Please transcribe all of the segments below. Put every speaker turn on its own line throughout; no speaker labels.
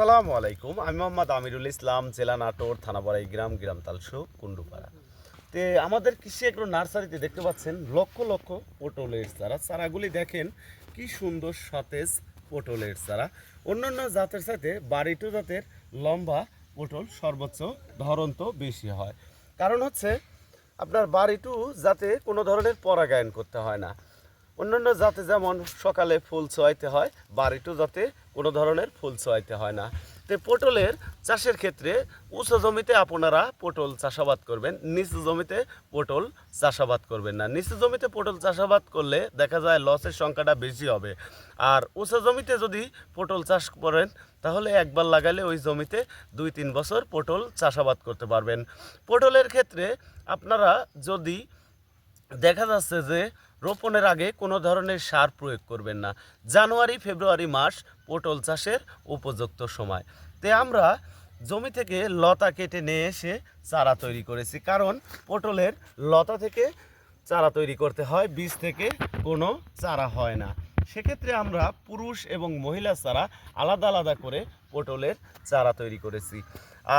আসসালামু আলাইকুম। আমি মোহাম্মদ আমিরুল ইসলাম, জেলা নাটোর থানাবাড়াই গ্রাম গ্রাম তালসু কুন্ডুপাড়া তে আমাদের কৃষি এগ্রো নার্সারিতে দেখতে পাচ্ছেন লক্ষ লক্ষ পটলের চারা। চারাগুলি দেখেন কি সুন্দর সতেজ পটলের চারা। অন্যান্য জাতের সাথে বাড়িটু জাতের লম্বা পটল সর্বোচ্চ ধরন তো বেশি হয়। কারণ হচ্ছে আপনার বাড়িটু যাতে কোনো ধরনের পরাগায়ন করতে হয় না। অন্যান্য জাতে যেমন সকালে ফুল ছোয়াইতে হয় বাড়িটু যাতে কোনো ধরনের ফুল ছোয়াইতে হয় না। তো পটলের চাষের ক্ষেত্রে উঁচু জমিতে আপনারা পটল চাষাবাদ করবেন, নিচু জমিতে পটল চাষাবাদ করবেন না। নিচু জমিতে পটল চাষাবাদ করলে দেখা যায় লসের সংখ্যাটা বেশি হবে। আর উঁচু জমিতে যদি পটল চাষ করেন, তাহলে একবার লাগালে ওই জমিতে দুই তিন বছর পটল চাষাবাদ করতে পারবেন। পটলের ক্ষেত্রে আপনারা যদি দেখা যাচ্ছে যে রোপণের আগে কোনো ধরনের সার প্রয়োগ করবেন না। জানুয়ারি, ফেব্রুয়ারি মাস পটল চাষের উপযুক্ত সময়। তে আমরা জমি থেকে লতা কেটে নিয়ে এসে চারা তৈরি করেছি। কারণ পটলের লতা থেকে চারা তৈরি করতে হয়, বীজ থেকে কোনো চারা হয় না। সেক্ষেত্রে আমরা পুরুষ এবং মহিলা চারা আলাদা আলাদা করে পটলের চারা তৈরি করেছি।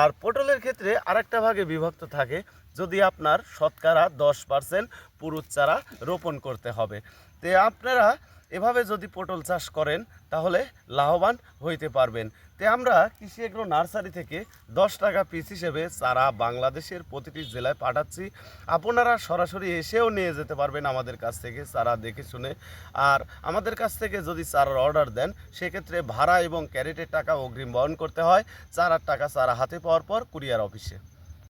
আর পটলের ক্ষেত্রে আরেকটা ভাগে বিভক্ত থাকে, যদি আপনার শতকরা দশ পার্সেন্ট পুরুষ চারা রোপণ করতে হবে। তে আপনারা এভাবে যদি পটল চাষ করেন, তাহলে লাভবান হইতে পারবেন। তে আমরা কৃষি এগ্রো নার্সারি থেকে দশ টাকা পিস হিসেবে চারা বাংলাদেশের প্রতিটি জেলায় পাঠাচ্ছি। আপনারা সরাসরি এসেও নিয়ে যেতে পারবেন আমাদের কাছ থেকে চারা দেখে শুনে। আর আমাদের কাছ থেকে যদি চারার অর্ডার দেন, সেক্ষেত্রে ভাড়া এবং ক্যারেটের টাকা অগ্রিম বহন করতে হয়। চার টাকা চারা হাতে পাওয়ার পর কুরিয়ার অফিসে।